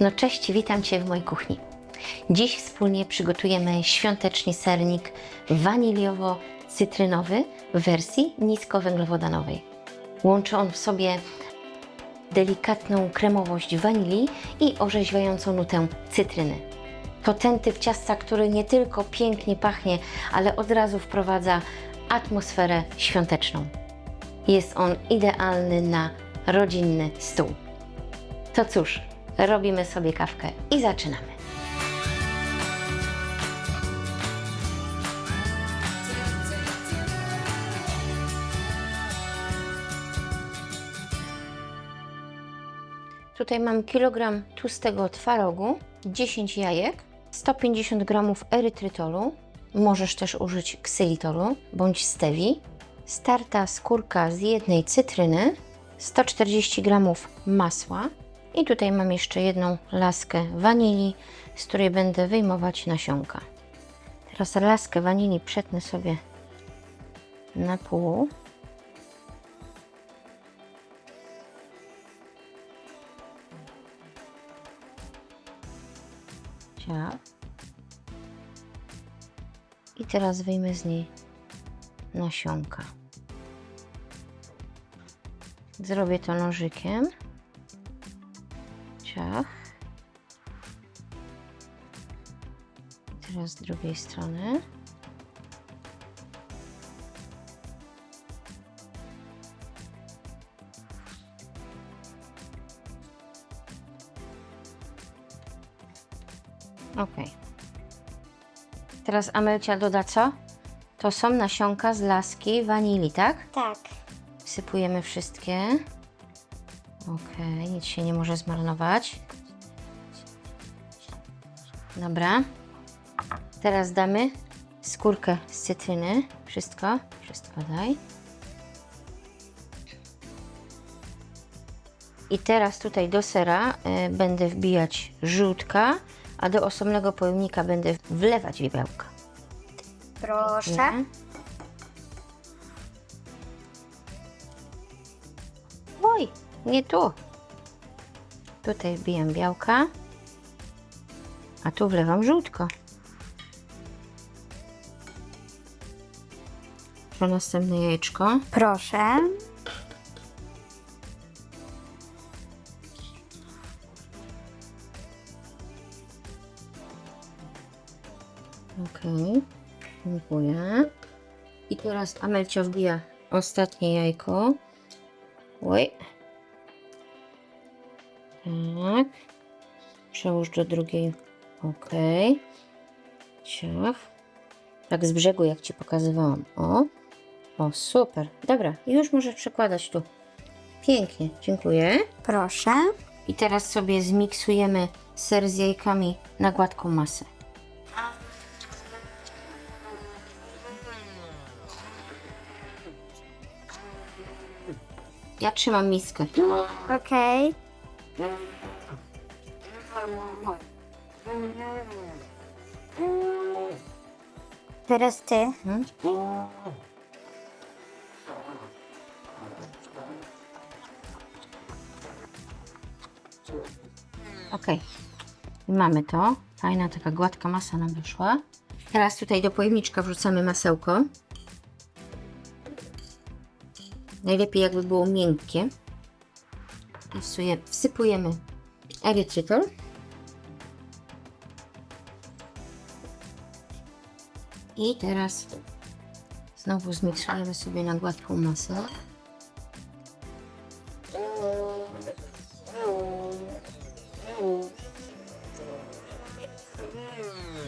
No cześć, witam Cię w mojej kuchni. Dziś wspólnie przygotujemy świąteczny sernik waniliowo-cytrynowy w wersji niskowęglowodanowej. Łączy on w sobie delikatną kremowość wanilii i orzeźwiającą nutę cytryny. To ten typ ciasta, który nie tylko pięknie pachnie, ale od razu wprowadza atmosferę świąteczną. Jest on idealny na rodzinny stół. To cóż, robimy sobie kawkę i zaczynamy. Tutaj mam kilogram tłustego twarogu, 10 jajek, 150 gramów erytrytolu, możesz też użyć ksylitolu bądź stewi, starta skórka z jednej cytryny, 140 gramów masła i tutaj mam jeszcze jedną laskę wanilii, z której będę wyjmować nasionka. Teraz laskę wanilii przetnę sobie na pół. Ciach. I teraz wyjmę z niej nasionka. Zrobię to nożykiem. Ciach. Teraz z drugiej strony. Ok. Teraz Amelcia doda co? To są nasionka z laski wanilii, tak? Tak. Wsypujemy wszystkie. Ok, nic się nie może zmarnować. Dobra. Teraz damy skórkę z cytryny. Wszystko, wszystko daj. I teraz tutaj do sera y, będę wbijać żółtka, a do osobnego pojemnika będę wlewać białka. Proszę. Mhm. Oj, nie tu. Tutaj wbijam białka, a tu wlewam żółtko. To następne jajeczko. Proszę. Ok, dziękuję. I teraz Amelcia wbija ostatnie jajko. Oj. Tak. Przełóż do drugiej. Ok. Ciach. Tak z brzegu, jak Ci pokazywałam. O. O, super. Dobra, i już możesz przekładać tu. Pięknie, dziękuję. Proszę. I teraz sobie zmiksujemy ser z jajkami na gładką masę. Ja trzymam miskę. Okej. Teraz ty. Mhm. Ok. Mamy to. Fajna taka gładka masa nam wyszła. Teraz tutaj do pojemniczka wrzucamy masełko. Najlepiej jakby było miękkie. Wsypujemy erytrytol. I teraz znowu zmiksujemy sobie na gładką masę.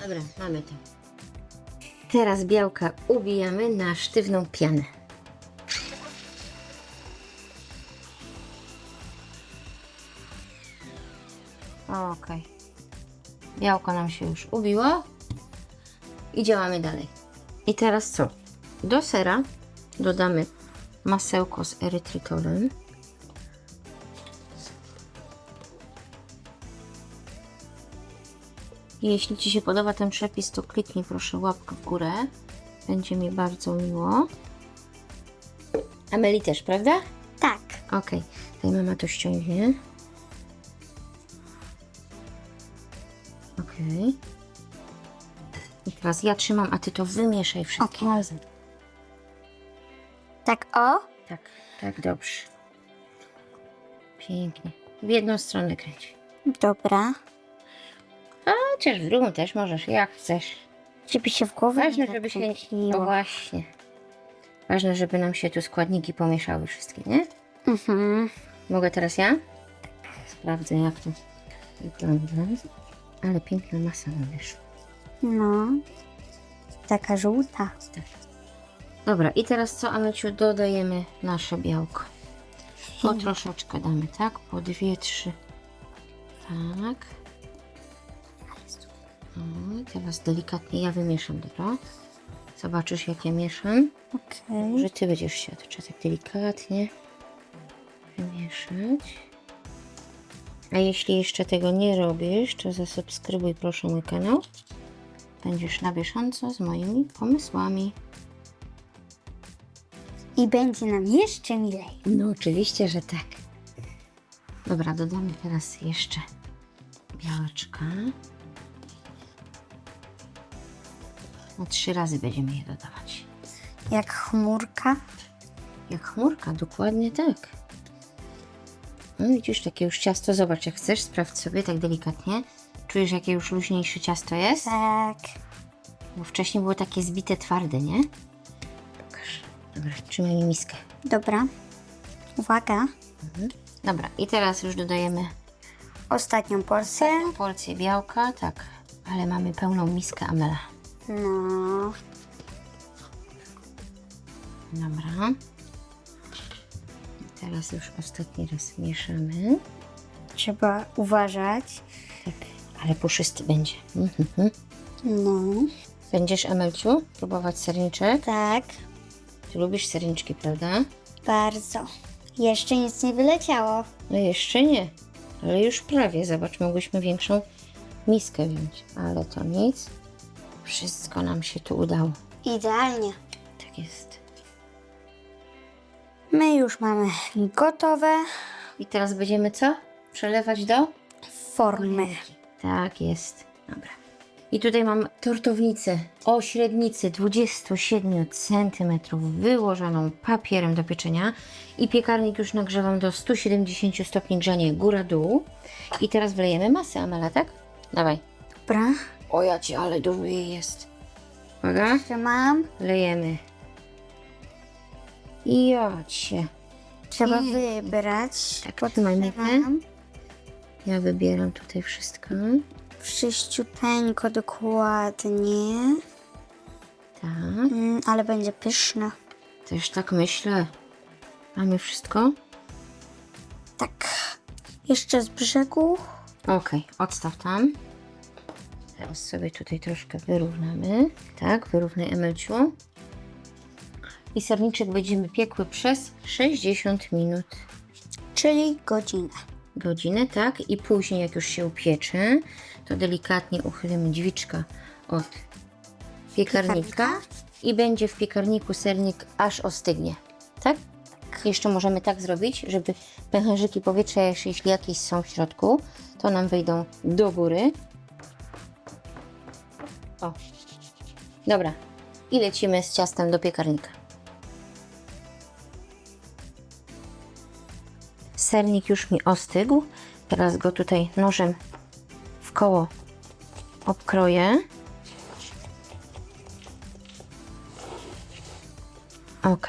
Dobra, mamy to. Teraz białka ubijamy na sztywną pianę. Białko nam się już ubiło. I działamy dalej. I teraz co? Do sera dodamy masełko z erytrytolem. Jeśli Ci się podoba ten przepis, to kliknij proszę łapkę w górę. Będzie mi bardzo miło. Ameli też, prawda? Tak. Ok, tutaj mama to ściągnie. Okej. I teraz ja trzymam, a ty to wymieszaj wszystko Okej. razem. Tak o. Tak, tak, dobrze. Pięknie. W jedną stronę kręć. Dobra. A chociaż w drugą też możesz, jak chcesz. Żeby się w głowie Ważne, nie żeby się... zakręciło. O właśnie. Ważne, żeby nam się tu składniki pomieszały wszystkie, nie? Mhm. Mogę teraz ja? Sprawdzę, jak to wygląda. Ale piękna masa nam wyszła. No. Taka żółta. Tak. Dobra, i teraz co, Ameciu? Dodajemy nasze białko. Po troszeczkę damy, tak? Po dwie, trzy. Tak. O, teraz delikatnie ja wymieszam, dobra? Zobaczysz, jak ja mieszam. Okej. Że ty będziesz trzeba tak delikatnie wymieszać. A jeśli jeszcze tego nie robisz, to zasubskrybuj proszę mój kanał. Będziesz na bieżąco z moimi pomysłami. I będzie nam jeszcze milej. No oczywiście, że tak. Dobra, dodamy teraz jeszcze białeczka. No trzy razy będziemy je dodawać. Jak chmurka. Jak chmurka, dokładnie tak. No widzisz, takie już ciasto, zobacz jak chcesz, sprawdź sobie tak delikatnie. Czujesz, jakie już luźniejsze ciasto jest? Tak. Bo wcześniej było takie zbite, twarde, nie? Pokaż. Dobra, trzymaj mi miskę. Dobra. Uwaga. Dobra, i teraz już dodajemy Ostatnią porcję. porcję białka, tak. Ale mamy pełną miskę Amela. No. Dobra. Teraz już ostatni raz mieszamy. Trzeba uważać. Tak, ale puszysty będzie. Mhm. No. Będziesz, Emelciu, próbować serniczek? Tak. Ty lubisz serniczki, prawda? Bardzo. Jeszcze nic nie wyleciało. No jeszcze nie, ale już prawie. Zobacz, mogłyśmy większą miskę wziąć, ale to nic. Wszystko nam się tu udało. Idealnie. Tak jest. My już mamy gotowe I teraz będziemy co? Przelewać do? formy. Tak jest. Dobra. I tutaj mam tortownicę o średnicy 27 cm wyłożoną papierem do pieczenia i piekarnik już nagrzewam do 170 stopni grzania góra-dół. I teraz wlejemy masę Amela, tak? Dawaj. Dobra. O ja ci, ale dużo jej jest. Uwaga. Trzymam. Lejemy. I ja cię. Trzeba I- wybrać. Tak, trzymaj mnie. Podtrzymam. Ja wybieram tutaj wszystko. Wszyściuteńko dokładnie. Tak. Mm, ale będzie pyszne. Też tak myślę. Mamy wszystko? Tak. Jeszcze z brzegu. Okej, odstaw tam. Teraz sobie tutaj troszkę wyrównamy. Tak, wyrównaj Emelciu. I serniczek będziemy piekły przez 60 minut. Czyli godzinę. Godzinę, tak? I później, jak już się upiecze, to delikatnie uchylimy drzwiczka od piekarnika, Piekarnika? i będzie w piekarniku sernik aż ostygnie. Tak? Jeszcze możemy tak zrobić, żeby pęcherzyki powietrza, jeśli jakieś są w środku, to nam wyjdą do góry. O. Dobra. I lecimy z ciastem do piekarnika. Sernik już mi ostygł. Teraz go tutaj nożem w koło obkroję. Ok.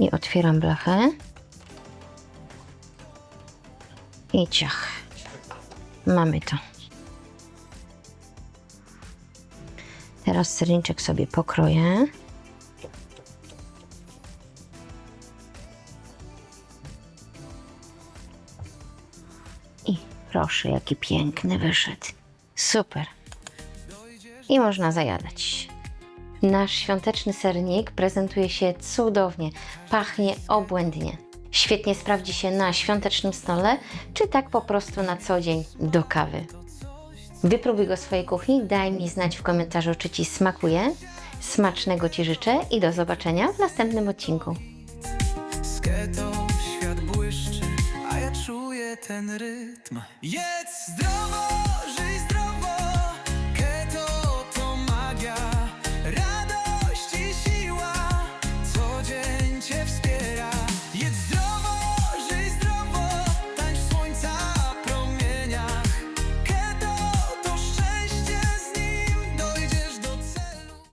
I otwieram blachę. I ciach. Mamy to. Teraz serniczek sobie pokroję. Proszę, jaki piękny wyszedł. Super. I można zajadać. Nasz świąteczny sernik prezentuje się cudownie, pachnie obłędnie. Świetnie sprawdzi się na świątecznym stole, czy tak po prostu na co dzień do kawy. Wypróbuj go w swojej kuchni, daj mi znać w komentarzu, czy Ci smakuje. Smacznego Ci życzę i do zobaczenia w następnym odcinku. Ten rytm. Jedz zdrowo,